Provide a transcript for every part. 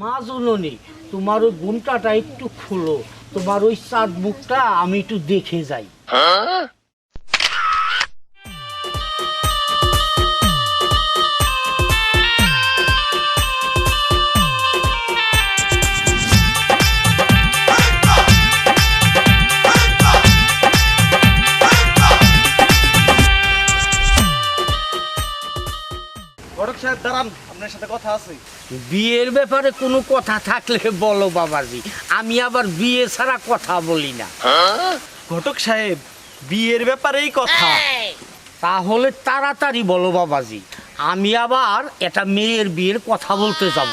মা তোমার ওই গুমটাটা একটু খুলো। তোমার ওই চাঁদ মুখটা আমি একটু দেখে যাই। দাঁড়ান আপনার সাথে কথা আছে। বিয়ের ব্যাপারে কোনো কথা থাকলে বলো বাবাজি। আমি আবার বিয়ে ছাড়া কথা বলি না। ঘটক সাহেব বিয়ের ব্যাপারেই কথা। তাহলে তাড়াতাড়ি বলো বাবাজি। আমি আবার এটা মেয়ের বিয়ের কথা বলতে যাব।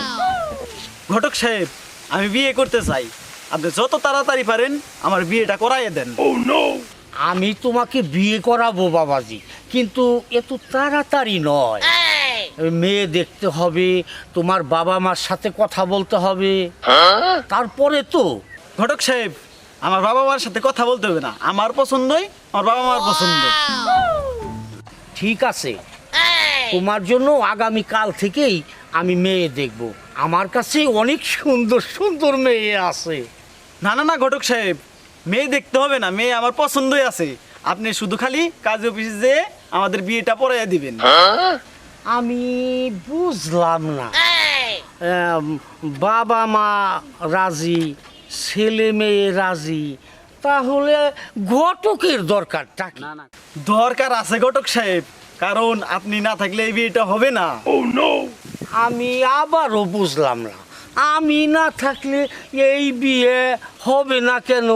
ঘটক সাহেব আমি বিয়ে করতে চাই। আপনি যত তাড়াতাড়ি পারেন আমার বিয়েটা করাইয়ে দেন। আমি তোমাকে বিয়ে করাবো বাবাজি কিন্তু এত তাড়াতাড়ি নয়। মেয়ে দেখতে হবে তোমার বাবা মার সাথে কথা বলতে হবে। তারপরে তো ঘটক সাহেব আমার বাবা মার সাথে কথা বলতে হবে না। আমার পছন্দই আমার বাবা মার পছন্দ। ঠিক আছে। তোমার জন্য আগামী কাল থেকেই আমি মেয়ে দেখব। আমার কাছে অনেক সুন্দর সুন্দর মেয়ে আছে। না না না ঘটক সাহেব মেয়ে দেখতে হবে না। মেয়ে আমার পছন্দই আছে। আপনি শুধু খালি কাজ অফিসে যেয়ে আমাদের বিয়েটা পড়াইয়া দিবেন। আমি বুঝলাম না। বাবা মা রাজি ছেলে মেয়ে রাজি তাহলে ঘটকের দরকারটা কি? দরকার আছে ঘটক সাহেব কারণ আপনি না থাকলে এই বিয়েটা হবে না। আমি আবারও বুঝলাম না আমি না থাকলে এই বিয়ে হবে না কেন?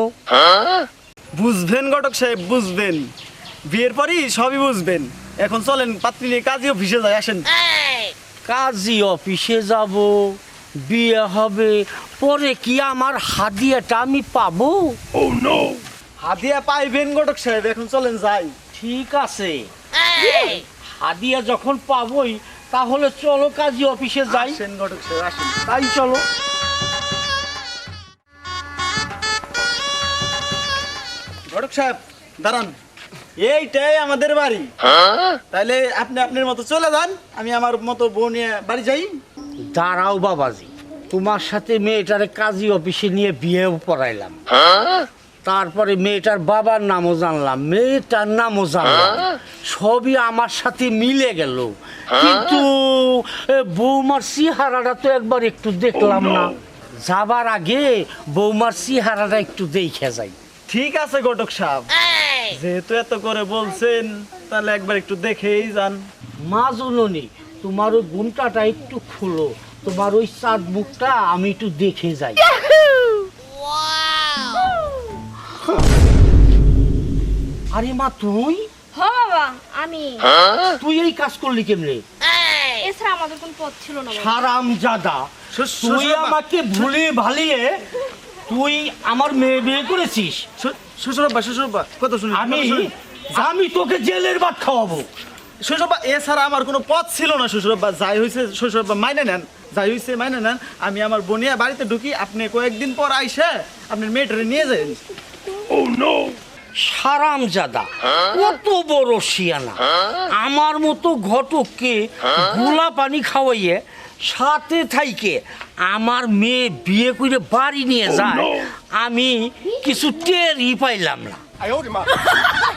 বুঝবেন ঘটক সাহেব বুঝবেন। বিয়ের পরই সবই বুঝবেন। এখন চলেন পাত্রী নিয়ে কাজী অফিসে যাই আসেন। কাজী অফিসে যাব বিয়ে হবে পরে কি আমার হাদিয়াটা আমি পাবো? হাদিয়া পাইবেন ঘটক সাহেব এখন চলেন যাই। ঠিক আছে। হাদিয়া যখন পাবই তাহলে চলো কাজী অফিসে যাই। আসেন ঘটক সাহেব আসেন। তাই চলো। ঘটক সাহেব দাঁড়ান। এইটাই আমাদের বাড়ি। তাহলে আপনি আপনার মতো চলে যান আমি আমার মতো বউ নিয়ে বাড়ি যাই। দাঁড়াও বাবাজি তোমার সাথে মেয়েটারে কাজী অফিসে নিয়ে বিয়েও পড়াইলাম। তারপরে মেয়েটার বাবার নামও জানলাম মেয়েটার নামও জানলাম। সবই আমার সাথে মিলে গেল। কিন্তু এ, বৌমার চেহারাটা তো একবার একটু দেখলাম না। যাবার আগে বৌমার চেহারাটা একটু দেখে যাই। ঠিক আছে ঘটক সাহেব। যেহেতু এত করে বলছেন তাহলে একবার একটু দেখেই যান। মা জননী তোমার ওই গুমটাটা একটু খুলো। তোমার ওই চাঁদ মুখটা আমি একটু দেখে যাই। আরে মা তুই? হ বাবা আমি। তুই এই কাজ করলি কেমনে? এছাড়া আমাদের কোনো পথ ছিল না বাবা। জাদা তুই আমাকে ভুলিয়ে ভালিয়ে তুই আমার মেয়ে বিয়ে করেছিস? শ্বশুরব্বা শ্বশুরব্বা কত শুনি আমি আমি তোকে জেলের ভাত খাওয়াবো। শ্বশুরব্বা এছাড়া আমার কোনো পথ ছিল না শ্বশুরব্বা যাই হয়েছে শ্বশুরব্বা মাইনে নেন যাই হয়েছে মাইনে নেন আমি আমার বোনিয়া বাড়িতে ঢুকি আপনি কয়েকদিন পর আইসে আপনার মেয়েটারে নিয়ে যান সারাম জাদা কত বড় শিয়ানা। আমার মতো ঘটককে গোলা পানি খাওয়াইয়ে সাথে থাইকে আমার মেয়ে বিয়ে করে বাড়ি নিয়ে যায় আমি কিছু টেরই পাইলাম না।